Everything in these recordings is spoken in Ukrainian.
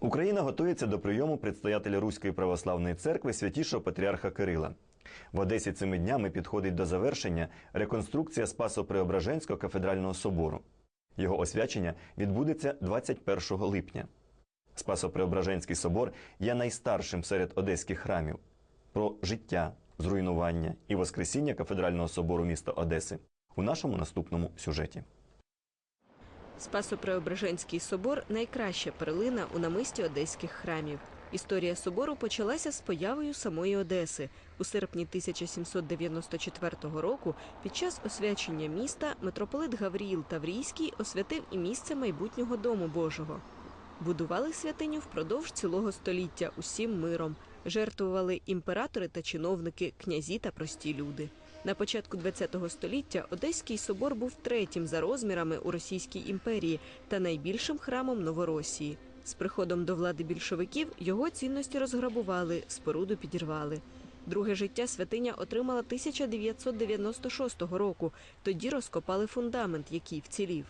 Україна готується до прийому предстоятеля Руської православної церкви святішого патріарха Кирила. В Одесі цими днями підходить до завершення реконструкція Спасо-Преображенського кафедрального собору. Його освячення відбудеться 21 липня. Спасо-Преображенський собор є найстаршим серед одеських храмів. Про життя, зруйнування і воскресіння кафедрального собору міста Одеси у нашому наступному сюжеті. Спасо-Преображенський собор найкраща перлина у намисті одеських храмів. Історія собору почалася з появою самої Одеси. У серпні 1794 року під час освячення міста митрополит Гавріїл Таврійський освятив і місце майбутнього дому Божого. Будували святиню впродовж цілого століття усім миром. Жертвували імператори та чиновники, князі та прості люди. На початку ХХ століття Одеський собор був третім за розмірами у Російській імперії та найбільшим храмом Новоросії. З приходом до влади більшовиків його цінності розграбували, споруду підірвали. Друге життя святиня отримала 1996 року. Тоді розкопали фундамент, який вцілів.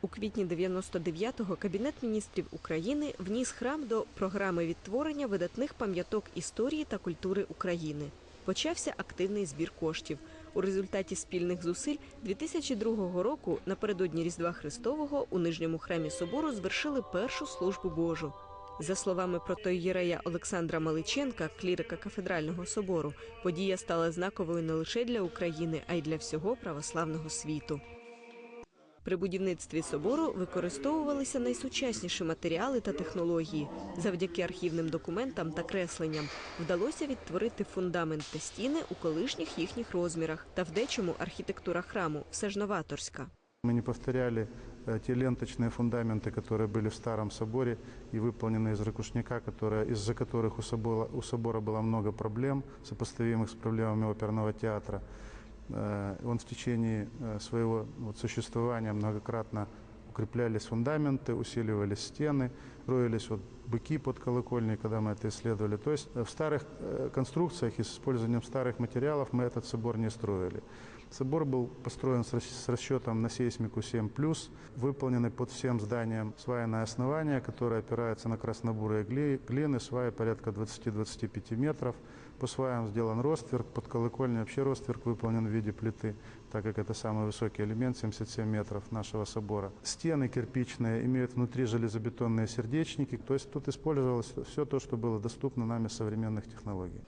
У квітні 99-го Кабінет міністрів України вніс храм до програми відтворення видатних пам'яток історії та культури України. Почався активний збір коштів. У результаті спільних зусиль 2002 року, напередодні Різдва Христового, у нижньому храмі собору звершили першу службу Божу. За словами протоїєрея Олександра Маличенка, клірика кафедрального собору, подія стала знаковою не лише для України, а й для всього православного світу. При будівництві собору використовувалися найсучасніші матеріали та технології. Завдяки архівним документам та кресленням вдалося відтворити фундамент та стіни у колишніх їхніх розмірах та в дечому архітектура храму все ж новаторська. Мы не повторяли э, те ленточные фундаменты, которые были в старом соборе и выполнены из ракушняка, которые- из-за которых у собора, у собора было много проблем, сопоставимых с проблемами оперного театра. Э, Он в течение э, своего существования многократно укреплялись фундаменты, усиливались стены, роились вот быки под колокольней, когда мы это исследовали. То есть э, в старых конструкциях и с использованием старых материалов мы этот собор не строили. Собор был построен с рас- с расчетом на сейсмику 7+, выполненный под всем зданием свайное основание, которое опирается на краснобурые гли- глины, сваи порядка 20-25 метров. По сваям сделан ростверк, под колокольней вообще ростверк выполнен в виде плиты, так как это самый высокий элемент, 77 метров нашего собора. Стены кирпичные имеют внутри железобетонные сердечники, то есть тут использовалось все то, что было доступно нами современных технологий.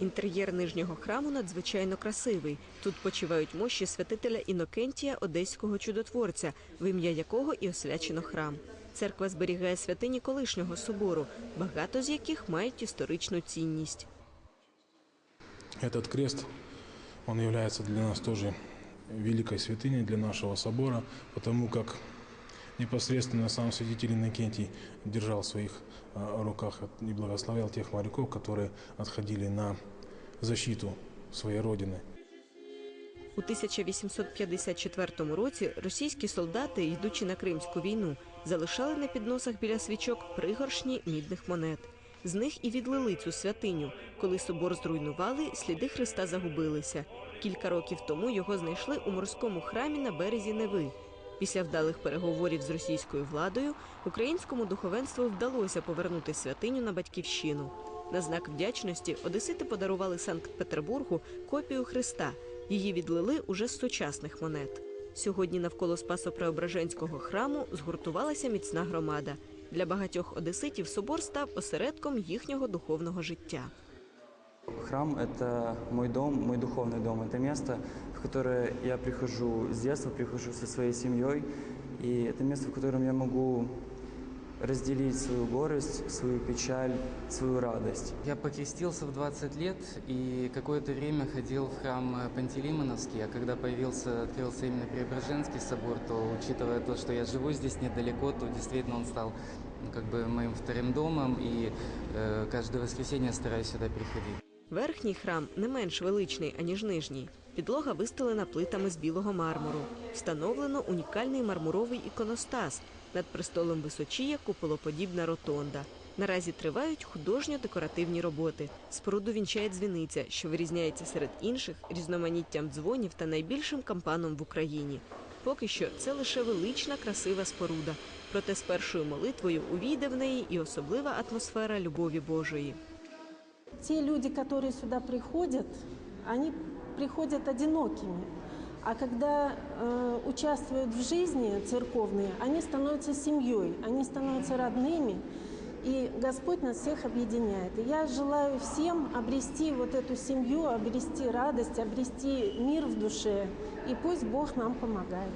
Інтер'єр нижнього храму надзвичайно красивий. Тут почивають мощі святителя Інокентія Одеського чудотворця, в ім'я якого і освячено храм. Церква зберігає святині колишнього собору, багато з яких мають історичну цінність. Этот крест, он является для нас тоже великой святыней для нашего собора, потому как непосредственно сам святитель Иннокентий держал в своих руках и благословлял тех моряков, которые отходили на защиту своей родины. У 1854 році російські солдати, йдучи на Кримську війну, залишали на підносах біля свічок пригоршні мідних монет. З них і відлили цю святиню. Коли собор зруйнували, сліди Христа загубилися. Кілька років тому його знайшли у морському храмі на березі Неви. Після вдалих переговорів з російською владою українському духовенству вдалося повернути святиню на батьківщину. На знак вдячності одесити подарували Санкт-Петербургу копію Христа. Її відлили уже з сучасних монет. Сьогодні навколо Спасо-Преображенського храму згуртувалася міцна громада. Для багатьох одеситів собор став осередком їхнього духовного життя. Храм – это мой дом, мой духовный дом. Это место, в которое я прихожу с детства, прихожу со своей семьей. И это место, в котором я могу разделить свою горесть, свою печаль, свою радость. Я покрестился в 20 лет и какое-то время ходил в храм Пантелеймоновский, а когда появился, открылся именно Преображенский собор, то, учитывая то, что я живу здесь недалеко, то действительно он стал ну, как бы моим вторым домом, и э, каждое воскресенье стараюсь сюда приходить. Верхній храм не менш величний, аніж нижній. Підлога вистелена плитами з білого мармуру. Встановлено унікальний мармуровий іконостас. Над престолом височіє куполоподібна ротонда. Наразі тривають художньо-декоративні роботи. Споруду вінчає дзвіниця, що вирізняється серед інших різноманіттям дзвонів та найбільшим кампаном в Україні. Поки що це лише велична красива споруда. Проте з першою молитвою увійде в неї і особлива атмосфера любові Божої. Те люди, которые сюда приходят, они приходят одинокими. А когда э, участвуют в жизни церковной, они становятся семьей, они становятся родными, и Господь нас всех объединяет. И я желаю всем обрести вот эту семью, обрести радость, обрести мир в душе, и пусть Бог нам помогает.